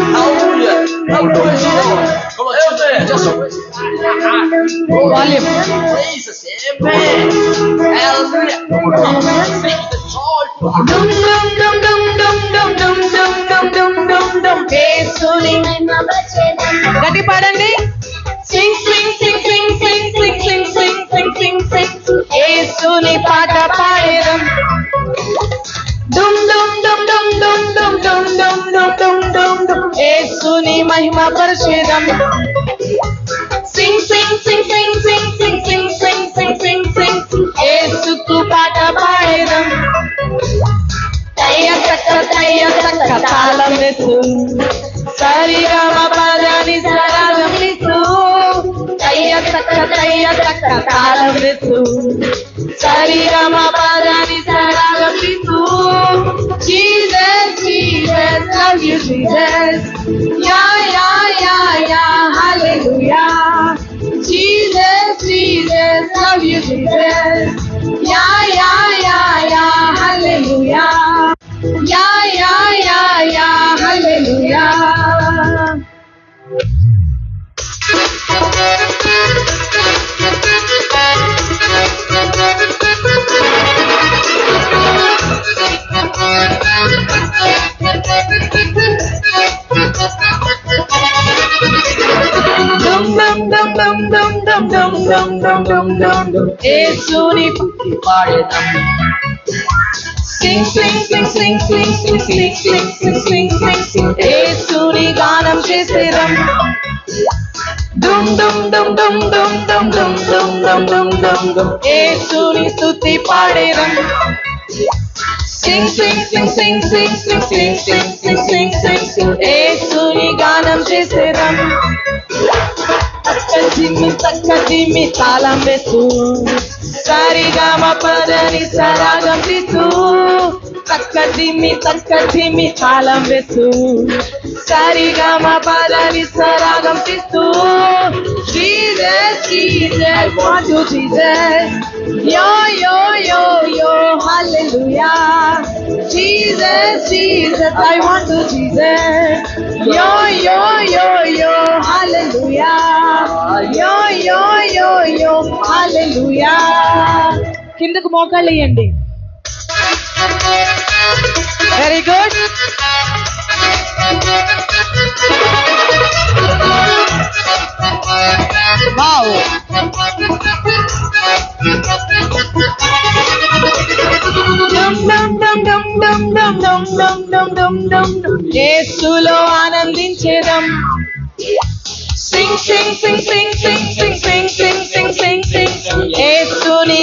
Aleluia. Aleluia, Jesus. Como eu te disse, eu sou. Glória. Praise us. Amen. యేసుని మహిమ పరిచేదం సింగ్ సింగ్ సింగ్ సింగ్ సింగ్ సింగ్ సింగ్ సింగ్ సింగ్ సింగ్ సింగ్ యేసుకు పాట పాడేదం. తయ్య తక్క తయ్య తక్క తాళం వేసు సరిగమ పదని సరాగం వేసు తయ్య తక్క తయ్య తక్క తాళం వేసు you, Jesus. Yeah, yeah. dum dum dum dum dum dum dum dum dum dum dum యేసుని పుట్టి పాడేదం Sing, sing, sing, sing, sing, sing, sing, sing, sing, sing, sing, sing. యేసుని గానం చేసేదం డుమ్ డుమ్ డుమ్ డుమ్ డుమ్ డుమ్ డుమ్ డుమ్ డుమ్ డుమ్ డుమ్ డుమ్ యేసుని స్తుతి పాడేదం Sing, sing, sing, sing, sing, sing, sing, sing, sing, sing, sing, sing. యేసుని గానం చేసేదం చక్క చిమ్మి చక్క చిమ్మి తాళం వేస్తూ. సరిగా మా పదని సరాగం తీస్తూ. తక్కజిమి తక్కజిమి తాళం వేస్తూ సరిగా మా పదని సరాగం తీసు Jesus Jesus want to Jesus yo yo yo yo hallelujah. Jesus Jesus I want to Jesus. Yo yo yo యో హల్లెలూయా. యో యో యో యో హల్లెలూయా. కిందకు మోకాళ్ళు వేయండి డమ్ డమ్ డమ్ యేసులో ఆనందించేదం. సింగ్ సింగ్ సింగ్ సింగ్ సింగ్ సింగ్ సింగ్ సింగ్ సింగ్ సింగ్ సింగ్ యేసుని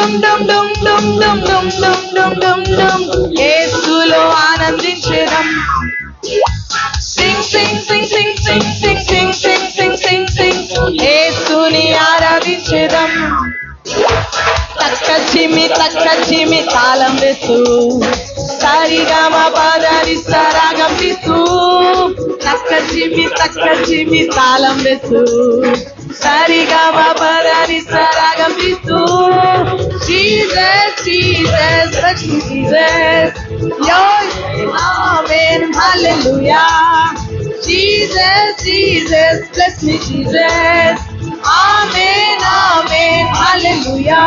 డుమ్ డుమ్ డుమ్ డుమ్ డుమ్ డుమ్ డుమ్ డుమ్ డుమ్ డుమ్ డుమ్ యేసులో ఆనందించేదం. సింగ్ సింగ్ సింగ్ సింగ్ సింగ్ సింగ్ సింగ్ సింగ్ సింగ్ సింగ్ సింగ్ యేసుని ఆరాధించేదం. తక్క చిమి తక్క చిమి తాళం వేస్తూ సరిగా మా పదని సరాగం తీస్తూ తక్క చిమి తక్క చిమి తాళం వేస్తూ సరిగా మా పదని సరాగం తీస్తూ. Jesus, Jesus, Lakshmi Jesus, Yo, Amen, Hallelujah. Jesus, Jesus, bless me, Jesus. Amen, Amen, Hallelujah.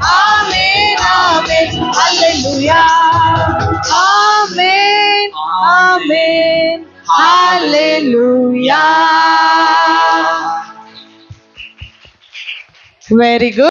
Amen, Amen, Hallelujah. Amen, Amen, Hallelujah. Very good.